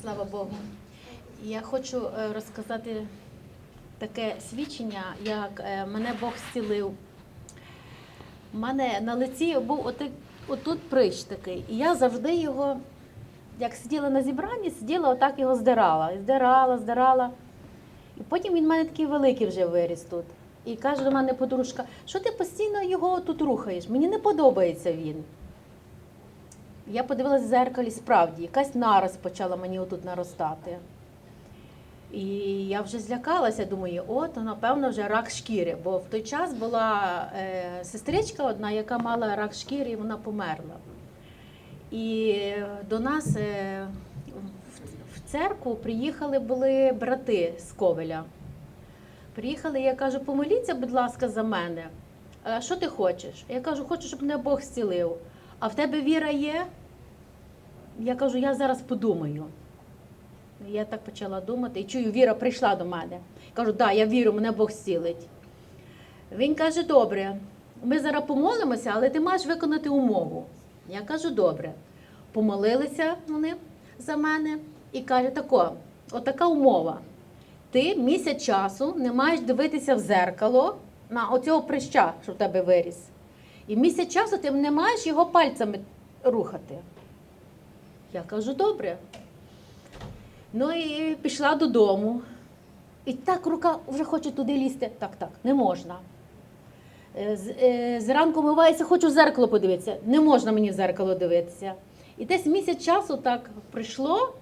Слава Богу. Я хочу е, розказати таке свідчення, як е, мене Бог зцілив. У мене на лиці був оти- отут прищ такий. І я завжди його, як сиділа на зібранні, сиділа, отак його здирала. Здирала, здирала. І потім він в мене такий великий вже виріс тут. І каже до мене подружка, що ти постійно його тут рухаєш? Мені не подобається він. Я подивилась в зеркалі, справді, якась нараз почала мені отут наростати. І я вже злякалася, думаю, от, напевно, вже рак шкіри. Бо в той час була е, сестричка одна, яка мала рак шкіри, і вона померла. І до нас е, в, в церкву приїхали були брати з Ковеля. Приїхали, я кажу, помоліться, будь ласка, за мене. Що ти хочеш? Я кажу, хочу, щоб мене Бог зцілив. А в тебе віра є? Я кажу, я зараз подумаю. Я так почала думати і чую, Віра прийшла до мене. Кажу, да, я вірю, мене Бог зцілить. Він каже, добре, ми зараз помолимося, але ти маєш виконати умову. Я кажу, добре. Помолилися вони за мене і каже, тако, отака умова. Ти місяць часу не маєш дивитися в зеркало на оцього прища, що в тебе виріс. І місяць часу ти не маєш його пальцями рухати. Я кажу, добре. Ну і пішла додому. І так рука вже хоче туди лізти. Так, так, не можна. Е, е, Зранку мивається, хочу в зеркало подивитися. Не можна мені в зеркало дивитися. І десь місяць часу так прийшло.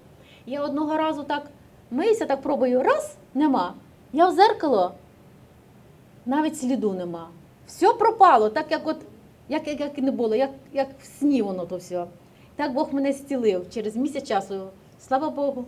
Я одного разу так миюся, так пробую. Раз, нема. Я в зеркало, навіть сліду нема. Все пропало, так як от, як, як, як не було, як, як в сні воно то все. Так Бог мене зцілив через місяць часу. Слава Богу.